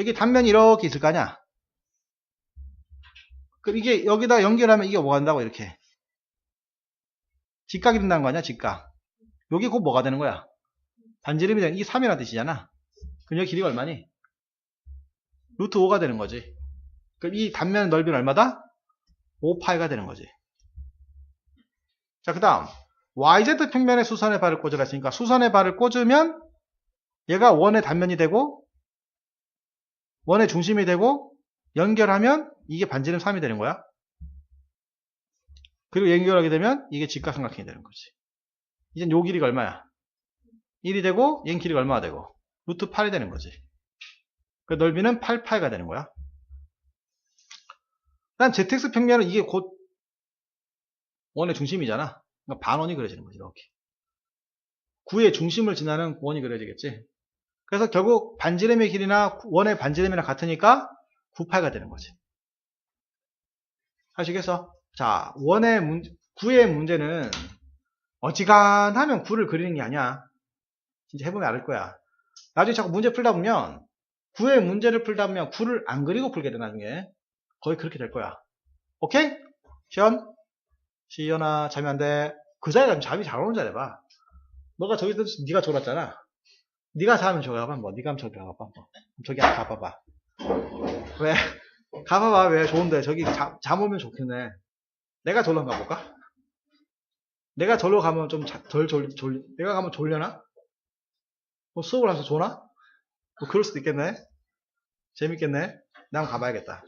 여기 단면이 이렇게 있을 거 아니야? 그 이게 여기다 연결하면 이게 뭐가 된다고 이렇게? 직각이 된다는 거 아니야 직각? 여기 곧 뭐가 되는 거야? 반지름이 되는 이게 3이라는 뜻이잖아. 그럼 여기 길이가 얼마니? 루트 5가 되는 거지. 그럼 이 단면 넓이는 얼마다? 5파이가 되는 거지. 자 그 다음. YZ 평면에 수선의 발을 꽂으라 했으니까 수선의 발을 꽂으면 얘가 원의 단면이 되고 원의 중심이 되고 연결하면 이게 반지름 3이 되는 거야. 그리고 연결하게 되면 이게 직각삼각형이 되는 거지. 이젠 요 길이가 얼마야? 1이 되고 얘 길이가 얼마가 되고 루트 8이 되는 거지. 그 넓이는 8파이가 되는 거야. 난 ZX 평면은 이게 곧 원의 중심이잖아. 그러니까 반원이 그려지는 거지 이렇게. 9의 중심을 지나는 원이 그려지겠지. 그래서 결국 반지름의 길이나 원의 반지름이랑 같으니까 9파이가 되는 거지. 아시겠어? 자, 원의 문제, 9의 문제는 어지간하면 9를 그리는 게 아니야. 진짜 해보면 알 거야. 나중에 자꾸 문제 풀다 보면 9의 문제를 풀다 보면 9를 안 그리고 풀게 돼 나중에. 거의 그렇게 될 거야. 오케이? 시연? 시연아 잠이 안 돼. 그 자리에 가면 잠이 잘 오는 자리 봐. 너가 저기 있 네가 졸았잖아. 네가 자면 저기 가봐 뭐. 네가 하면 저기 가봐 뭐. 저기 가봐봐. 왜? 가봐봐 왜 좋은데 저기 자, 잠 오면 좋겠네 내가 졸러 가볼까? 내가 절로 가면 좀덜 졸, 졸, 내가 가면 졸려나? 뭐 수업을 하면서 졸나? 뭐 그럴 수도 있겠네 재밌겠네 나 한번 가봐야겠다